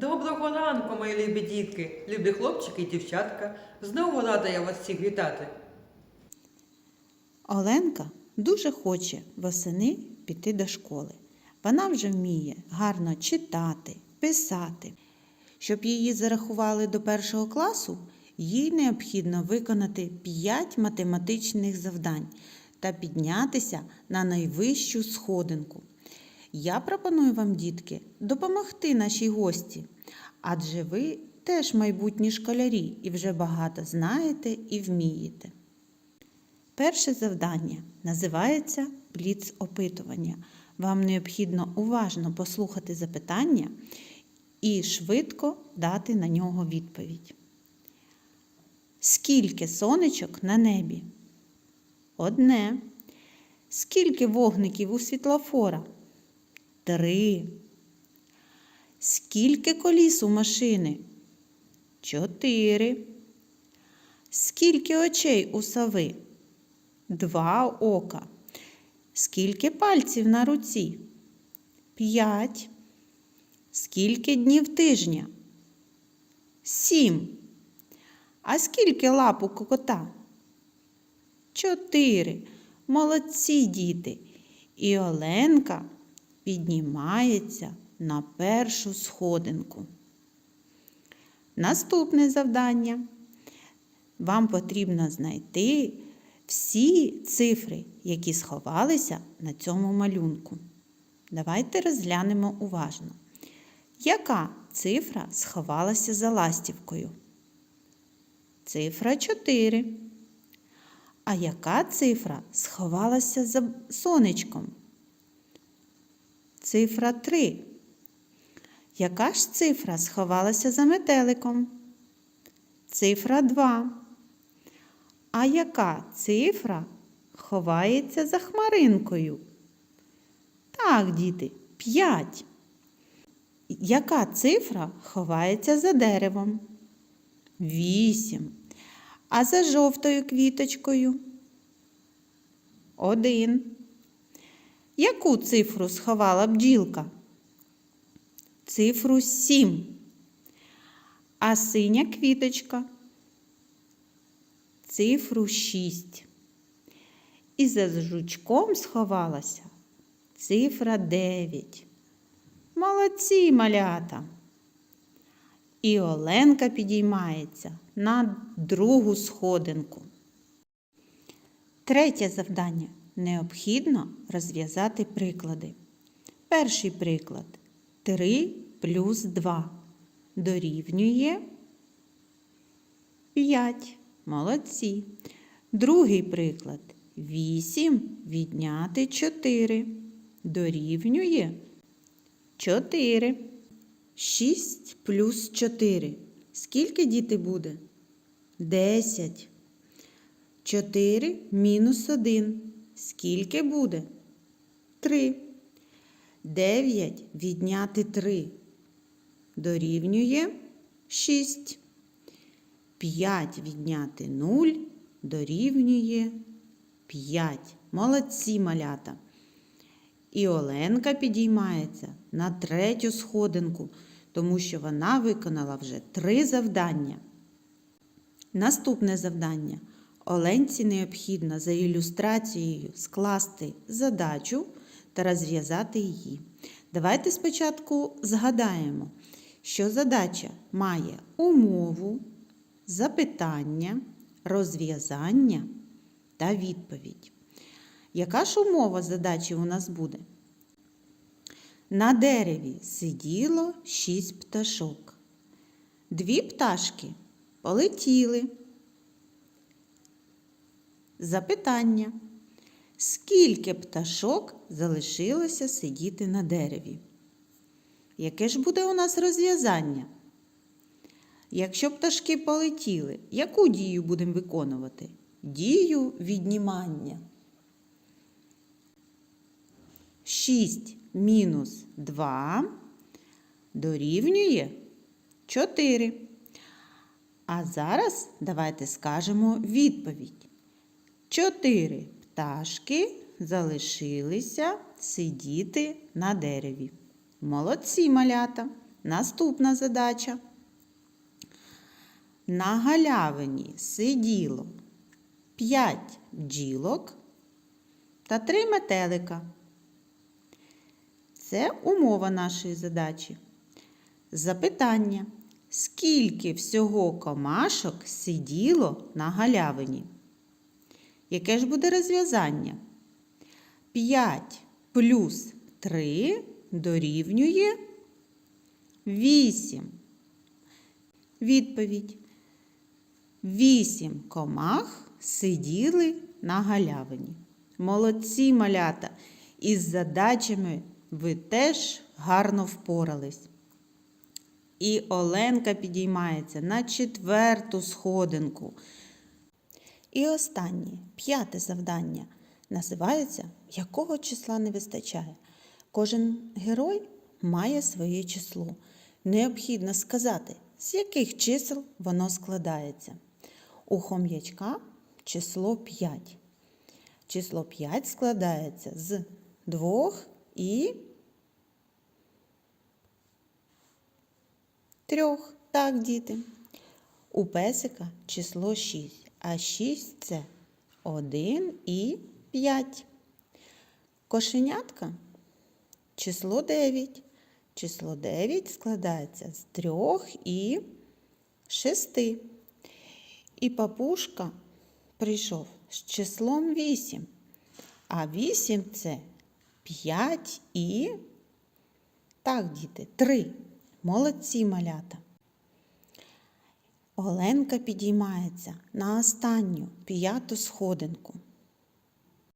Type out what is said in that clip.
Доброго ранку, мої любі дітки, любі хлопчики і дівчатка. Знову рада я вас всіх вітати. Оленка дуже хоче восени піти до школи. Вона вже вміє гарно читати, писати. Щоб її зарахували до першого класу, їй необхідно виконати 5 математичних завдань та піднятися на найвищу сходинку. Я пропоную вам, дітки, допомогти нашій гості, адже ви теж майбутні школярі і вже багато знаєте і вмієте. Перше завдання називається бліц опитування. Вам необхідно уважно послухати запитання і швидко дати на нього відповідь. Скільки сонечок на небі? Одне. Скільки вогників у світлофора? Три. Скільки коліс у машини? Чотири. Скільки очей у сови? Два ока. Скільки пальців на руці? П'ять. Скільки днів тижня? Сім. А скільки лап у кота? Чотири. Молодці діти. І Оленка піднімається на першу сходинку. Наступне завдання. Вам потрібно знайти всі цифри, які сховалися на цьому малюнку. Давайте розглянемо уважно. Яка цифра сховалася за ластівкою? Цифра 4. А яка цифра сховалася за сонечком? Цифра 3. Яка ж цифра сховалася за метеликом? Цифра 2. А яка цифра ховається за хмаринкою? Так, діти, 5. Яка цифра ховається за деревом? 8. А за жовтою квіточкою? 1. Яку цифру сховала бджілка? Цифру 7. А синя квіточка? Цифру 6. І за жучком сховалася цифра 9. Молодці малята. І Оленка підіймається на другу сходинку. Третє завдання. Необхідно розв'язати приклади. Перший приклад 3 плюс 2 дорівнює 5. Молодці. Другий приклад 8 відняти 4 дорівнює 4. 6 плюс 4. Скільки діти буде? 10. 4 мінус 1. Скільки буде? 3. 9 відняти 3. Дорівнює 6. 5 відняти 0 дорівнює 5. Молодці малята. І Оленка підіймається на третю сходинку, тому що вона виконала вже три завдання. Наступне завдання. Оленці необхідно за ілюстрацією скласти задачу та розв'язати її. Давайте спочатку згадаємо, що задача має умову, запитання, розв'язання та відповідь. Яка ж умова задачі у нас буде? На дереві сиділо шість пташок. Дві пташки полетіли. Запитання. Скільки пташок залишилося сидіти на дереві? Яке ж буде у нас розв'язання? Якщо пташки полетіли, яку дію будемо виконувати? Дію віднімання. 6 мінус 2 дорівнює 4. А зараз давайте скажемо відповідь. 4 пташки залишилися сидіти на дереві. Молодці малята! Наступна задача. На галявині сиділо 5 бджілок та 3 метелика. Це умова нашої задачі. Запитання. Скільки всього комашок сиділо на галявині? Яке ж буде розв'язання? 5 плюс 3 дорівнює 8. Відповідь. 8 комах сиділи на галявині. Молодці малята! Із задачами ви теж гарно впорались. І Оленка підіймається на четверту сходинку. І останнє, п'яте завдання, називається Якого числа не вистачає. Кожен герой має своє число. Необхідно сказати, з яких чисел воно складається. У хом'ячка число 5. Число 5 складається з 2 і 3. Так, діти. У песика число 6, а 6 це 1 і 5. Кошенятка число 9. Число 9 складається з 3 і 6. І папушка прийшов з числом 8. А 8 це 5 і так, діти, 3. Молодці малята. Оленка підіймається на останню п'яту сходинку.